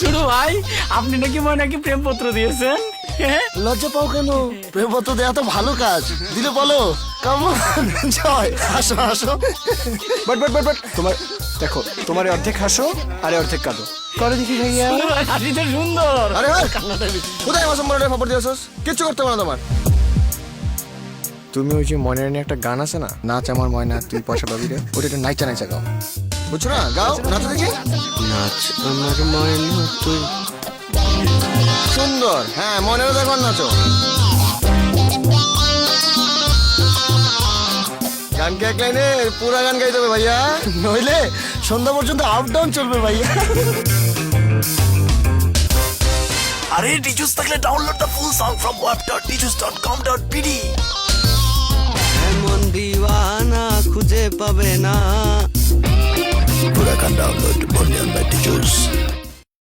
শুরু ভাই আপনি নাকি ময়নাকে প্রেমপত্র দিয়েছেন? হ্যাঁ? লজ্জা পাও কেন? প্রেমপত্র দেওয়া তো ভালো কাজ। দিলে বলো কেমন? Joy. But but but but তোমার দেখো তোমার অর্ধেক হাসো আর অর্ধেক কাঁদো। করে দেখি ভাইয়া। হাসি তো সুন্দর। আরে ভাই কোথায় আমার সম্পর্কে খবর দিয়েছস কিচ্ছু করতে পারো তোমার। তুমি ওই যে নিয়ে একটা গান আছে না? নাচ আমার ময়না তুই পয়সা পাবি রে। ওটা একটা নাইচা নাইচা গাও। বুঝছ না? গাও নাচো দেখি? নাচ আমার ময়না তুই সুন্দর। হ্যাঁ মনের দেখো নাচো। গান কে এক লাইনে? পুরা গান গাইতে হবে ভাইয়া। নইলে সন্ধ্যা পর্যন্ত আপ ডাউন চলবে ভাইয়া। আরে টিচুস থাকলে download the full song from web.teachers.com.pd এমন দিওয়ানা খুঁজে পাবে না। পুরা গান download only on my teachers